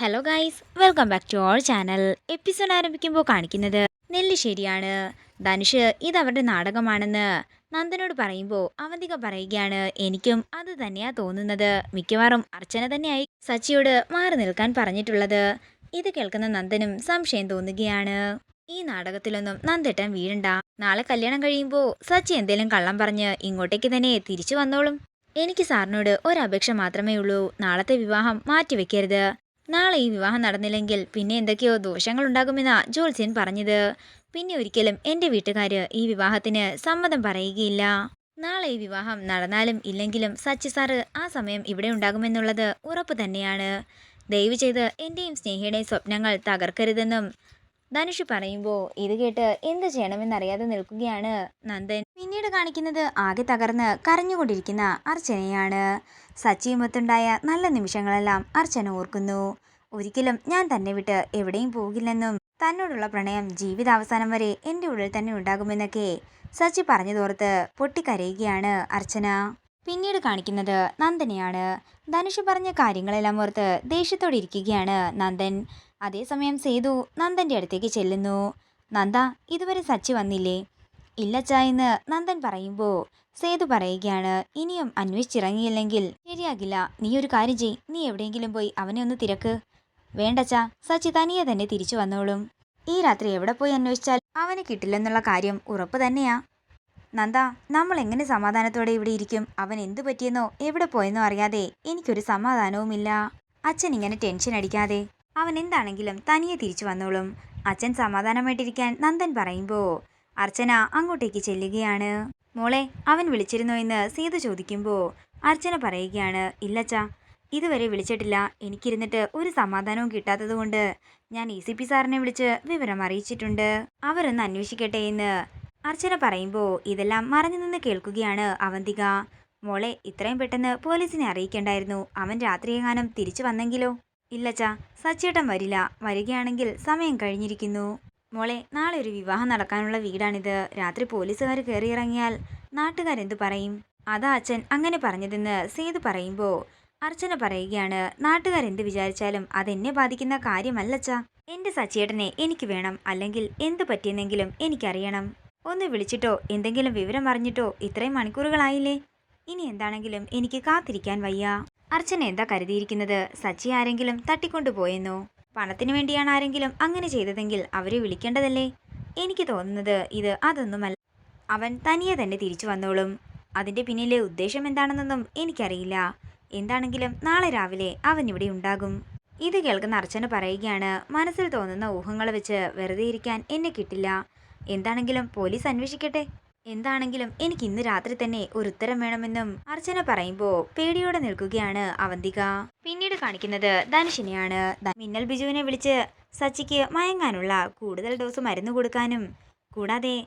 Hello guys welcome back to our channel episode ആരംഭിക്കുമ്പോൾ കാണിക്കുന്നത് നെല്ലിശ്ശേരിയാണ്. ധനുഷ് ഇത് അവരുടെ നാടകമാണെന്ന് നന്ദനോട് പറയുമ്പോൾ അവന്തിക പറയുകയാണ്. എനിക്കും അത് തന്നെയാ തോന്നുന്നത്. മിക്കവാറും അർച്ചന തന്നെയായി സച്ചിയോട് മാറി നിൽക്കാൻ പറഞ്ഞിട്ടുള്ളത്. ഇത് കേൾക്കുന്ന നന്ദനും സംശയം തോന്നുകയാണ്. ഈ നാടകത്തിലൊന്നും നന്ദേട്ടൻ വീഴണ്ട. നാളെ കല്യാണം കഴിയുമ്പോൾ സച്ചി എന്തേലും കള്ളം പറഞ്ഞ് ഇങ്ങോട്ടേക്ക് തന്നെ തിരിച്ചു വന്നോളും. എനിക്ക് സാറിനോട് ഒരപേക്ഷ മാത്രമേ ഉള്ളൂ. നാളത്തെ വിവാഹം മാറ്റിവെക്കരുത്. നാളെ ഈ വിവാഹം നടന്നില്ലെങ്കിൽ പിന്നെ എന്തൊക്കെയോ ദോഷങ്ങളുണ്ടാകുമെന്നാ ജോത്സ്യൻ പറഞ്ഞത്. പിന്നെ ഒരിക്കലും എന്റെ വീട്ടുകാർ ഈ വിവാഹത്തിന് സമ്മതം പറയുകയില്ല. നാളെ ഈ വിവാഹം നടന്നാലും ഇല്ലെങ്കിലും സച്ചി സാറ് ആ സമയം ഇവിടെ ഉണ്ടാകുമെന്നുള്ളത് ഉറപ്പ് തന്നെയാണ്. ദയവ് ചെയ്ത് എന്റെയും സ്നേഹിയുടെയും സ്വപ്നങ്ങൾ തകർക്കരുതെന്നും ധനുഷ് പറയുമ്പോൾ ഇത് കേട്ട് എന്ത് ചെയ്യണമെന്നറിയാതെ നിൽക്കുകയാണ് നന്ദൻ. പിന്നീട് കാണിക്കുന്നത് ആകെ തകർന്ന് കരഞ്ഞുകൊണ്ടിരിക്കുന്ന അർച്ചനയാണ്. സച്ചിയുമൊത്തുണ്ടായ നല്ല നിമിഷങ്ങളെല്ലാം അർച്ചന ഓർക്കുന്നു. ഒരിക്കലും ഞാൻ തന്നെ വിട്ട് എവിടെയും പോകില്ലെന്നും തന്നോടുള്ള പ്രണയം ജീവിതാവസാനം വരെ എന്റെ ഉള്ളിൽ തന്നെ ഉണ്ടാകുമെന്നൊക്കെ സച്ചി പറഞ്ഞു തോർത്ത് പൊട്ടിക്കരയുകയാണ് അർച്ചന. പിന്നീട് കാണിക്കുന്നത് നന്ദനെയാണ്. ധനുഷ് പറഞ്ഞ കാര്യങ്ങളെല്ലാം ഓർത്ത് ദേഷ്യത്തോടെ ഇരിക്കുകയാണ് നന്ദൻ. അതേസമയം സേതു നന്ദന്റെ അടുത്തേക്ക് ചെല്ലുന്നു. നന്ദ ഇതുവരെ സച്ചി വന്നില്ലേ? ഇല്ല എന്ന് നന്ദൻ പറയുമ്പോൾ സേതു പറയുകയാണ്. ഇനിയും അന്വേഷിച്ചിറങ്ങിയില്ലെങ്കിൽ ശരിയാകില്ല. നീ ഒരു കാര്യം ചെയ് നീ എവിടെയെങ്കിലും പോയി അവനെ ഒന്ന് തിരക്ക്. വേണ്ടച്ചാ സച്ചി തനിയെ തന്നെ തിരിച്ചു വന്നോളും. ഈ രാത്രി എവിടെ പോയി അന്വേഷിച്ചാൽ അവനെ കിട്ടില്ലെന്നുള്ള കാര്യം ഉറപ്പ് തന്നെയാ. നന്ദ നമ്മൾ എങ്ങനെ സമാധാനത്തോടെ ഇവിടെ ഇരിക്കും? അവൻ എന്തു പറ്റിയെന്നോ എവിടെ പോയെന്നോ അറിയാതെ എനിക്കൊരു സമാധാനവുമില്ല. അച്ഛൻ ഇങ്ങനെ ടെൻഷൻ അടിക്കാതെ അവൻ എന്താണെങ്കിലും തനിയെ തിരിച്ചു വന്നോളും. അച്ഛൻ സമാധാനമായിട്ടിരിക്കാൻ നന്ദൻ പറയുമ്പോൾ അർച്ചന അങ്ങോട്ടേക്ക് ചെല്ലുകയാണ്. മോളെ അവൻ വിളിച്ചിരുന്നോ എന്ന് സീതു ചോദിക്കുമ്പോൾ അർച്ചന പറയുകയാണ് ഇല്ലച്ചാ ഇതുവരെ വിളിച്ചിട്ടില്ല. എനിക്കിരുന്നിട്ട് ഒരു സമാധാനവും കിട്ടാത്തതുകൊണ്ട് ഞാൻ ഇ സി പി സാറിനെ വിളിച്ച് വിവരം അറിയിച്ചിട്ടുണ്ട്. അവരൊന്ന് അന്വേഷിക്കട്ടെ എന്ന് അർച്ചന പറയുമ്പോൾ ഇതെല്ലാം മറഞ്ഞു നിന്ന് കേൾക്കുകയാണ് അവന്തിക. മോളെ ഇത്രയും പെട്ടെന്ന് പോലീസിനെ അറിയിക്കേണ്ടായിരുന്നു. അവൻ രാത്രിയെങ്ങാനും തിരിച്ചു വന്നെങ്കിലോ? ഇല്ലച്ചാ സച്ചേട്ടൻ വരില്ല. വരികയാണെങ്കിൽ സമയം കഴിഞ്ഞിരിക്കുന്നു. മോളെ നാളെ ഒരു വിവാഹം നടക്കാനുള്ള വീടാണിത്. രാത്രി പോലീസുകാർ കയറിയിറങ്ങിയാൽ നാട്ടുകാരെന്തു പറയും? അതാ അച്ഛൻ അങ്ങനെ പറഞ്ഞതെന്ന് സേതു പറയുമ്പോൾ അർച്ചന പറയുകയാണ് നാട്ടുകാരെന്ത് വിചാരിച്ചാലും അതെന്നെ ബാധിക്കുന്ന കാര്യമല്ലച്ച. എന്റെ സച്ചേട്ടനെ എനിക്ക് വേണം. അല്ലെങ്കിൽ എന്ത് പറ്റിയെന്നെങ്കിലും എനിക്കറിയണം. ഒന്ന് വിളിച്ചിട്ടോ എന്തെങ്കിലും വിവരം അറിഞ്ഞിട്ടോ ഇത്രയും മണിക്കൂറുകളായില്ലേ? ഇനി എന്താണെങ്കിലും എനിക്ക് കാത്തിരിക്കാൻ വയ്യ. അർച്ചന എന്താ കരുതിയിരിക്കുന്നത്? സച്ചി ആരെങ്കിലും തട്ടിക്കൊണ്ടുപോയെന്നോ? പണത്തിനു വേണ്ടിയാണ് ആരെങ്കിലും അങ്ങനെ ചെയ്തതെങ്കിൽ അവരെ വിളിക്കേണ്ടതല്ലേ? എനിക്ക് തോന്നുന്നത് ഇത് അതൊന്നുമല്ല. അവൻ തനിയെ തന്നെ തിരിച്ചു വന്നോളും. അതിന്റെ പിന്നിലെ ഉദ്ദേശം എന്താണെന്നൊന്നും എനിക്കറിയില്ല. എന്താണെങ്കിലും നാളെ രാവിലെ അവൻ ഇവിടെ ഉണ്ടാകും. ഇത് കേൾക്കുന്ന അർച്ചന പറയുകയാണ് മനസ്സിൽ തോന്നുന്ന ഊഹങ്ങൾ വെച്ച് വെറുതെ ഇരിക്കാൻ എന്നെ കിട്ടില്ല. എന്താണെങ്കിലും പോലീസ് അന്വേഷിക്കട്ടെ. എന്താണെങ്കിലും എനിക്ക് ഇന്ന് രാത്രി തന്നെ ഒരു ഉത്തരം വേണമെന്നും അർച്ചന പറയുമ്പോൾ പേടിയോടെ നിൽക്കുകയാണ് അവന്തിക. പിന്നീട് കാണിക്കുന്നത് ധനുഷിനെയാണ്. മിന്നൽ ബിജുവിനെ വിളിച്ച് സച്ചിക്ക് മയങ്ങാനുള്ള കൂടുതൽ ഡോസ് മരുന്ന് കൊടുക്കാനും കൂടാതെ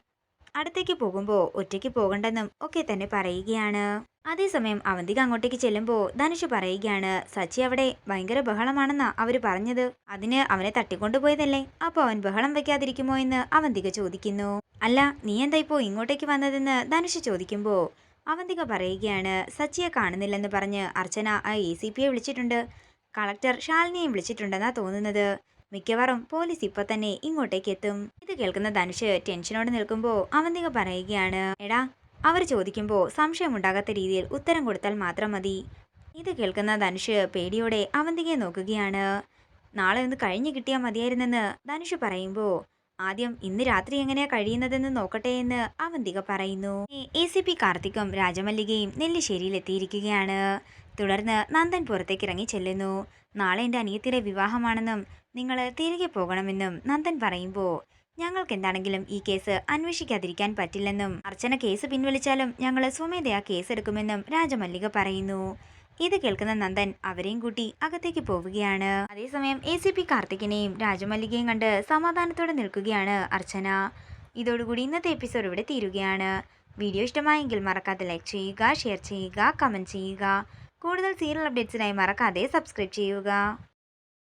അടുത്തേക്ക് പോകുമ്പോൾ ഒറ്റയ്ക്ക് പോകണ്ടെന്നും ഒക്കെ തന്നെ പറയുകയാണ്. അതേസമയം അവന്തിക അങ്ങോട്ടേക്ക് ചെല്ലുമ്പോൾ ധനുഷ് പറയുകയാണ് സച്ചി അവിടെ ഭയങ്കര ബഹളമാണെന്നാ അവർ പറഞ്ഞത്. അതിന് അവനെ തട്ടിക്കൊണ്ടുപോയതല്ലേ? അപ്പോൾ അവൻ ബഹളം വെക്കാതിരിക്കുമോ എന്ന് അവന്തിക ചോദിക്കുന്നു. അല്ല നീ എന്താ ഇപ്പോൾ ഇങ്ങോട്ടേക്ക് വന്നതെന്ന് ധനുഷ് ചോദിക്കുമ്പോൾ അവന്തിക പറയുകയാണ് സച്ചിയെ കാണുന്നില്ലെന്ന് പറഞ്ഞ് അർച്ചന ആ എ സി പിയെ വിളിച്ചിട്ടുണ്ട്. കളക്ടർ ശാലിനിയെയും വിളിച്ചിട്ടുണ്ടെന്നാ തോന്നുന്നത്. മിക്കവാറും പോലീസ് ഇപ്പൊ തന്നെ ഇങ്ങോട്ടേക്ക് എത്തും ഇത് കേൾക്കുന്ന ധനുഷ് ടെൻഷനോടെ നിൽക്കുമ്പോൾ അവന്തിക പറയുകയാണ് എടാ അവർ ചോദിക്കുമ്പോൾ സംശയമുണ്ടാകാത്ത രീതിയിൽ ഉത്തരം കൊടുത്താൽ മാത്രം മതി. ഇത് കേൾക്കുന്ന ധനുഷ് പേടിയോടെ അവന്തികയെ നോക്കുകയാണ് നാളെ ഒന്ന് കഴിഞ്ഞു കിട്ടിയാൽ മതിയായിരുന്നെന്ന്. ധനുഷ് പറയുമ്പോൾ ആദ്യം ഇന്ന് രാത്രി എങ്ങനെയാ കഴിയുന്നതെന്ന് നോക്കട്ടെ എന്ന് അവന്തിക പറയുന്നു. എ സി പി കാർത്തിക്കും രാജമല്ലികയും നെല്ലിശ്ശേരിയിൽ എത്തിയിരിക്കുകയാണ്. തുടർന്ന് നന്ദൻ പുറത്തേക്ക് ഇറങ്ങി ചെല്ലുന്നു. നാളെ എന്റെ അനിയത്തിയുടെ വിവാഹമാണെന്നും നിങ്ങൾ തിരികെ പോകണമെന്നും നന്ദൻ പറയുമ്പോൾ ഞങ്ങൾക്ക് എന്താണെങ്കിലും ഈ കേസ് അന്വേഷിക്കാതിരിക്കാൻ പറ്റില്ലെന്നും അർച്ചന കേസ് പിൻവലിച്ചാലും ഞങ്ങൾ സ്വമേധയാ കേസെടുക്കുമെന്നും രാജമല്ലിക പറയുന്നു. ഇത് കേൾക്കുന്ന നന്ദൻ അവരെയും കൂട്ടി അകത്തേക്ക് പോവുകയാണ്. അതേസമയം എ സി പി കാർത്തികിനെയും രാജമല്ലികയും കണ്ട് സമാധാനത്തോടെ നിൽക്കുകയാണ് അർച്ചന. ഇതോടുകൂടി ഇന്നത്തെ എപ്പിസോഡ് ഇവിടെ തീരുകയാണ്. വീഡിയോ ഇഷ്ടമായെങ്കിൽ മറക്കാതെ ലൈക്ക് ചെയ്യുക ഷെയർ ചെയ്യുക കമന്റ് ചെയ്യുക. കൂടുതൽ സീരിയൽ അപ്ഡേറ്റ്സിനായി മറക്കാതെ സബ്സ്ക്രൈബ് ചെയ്യുക.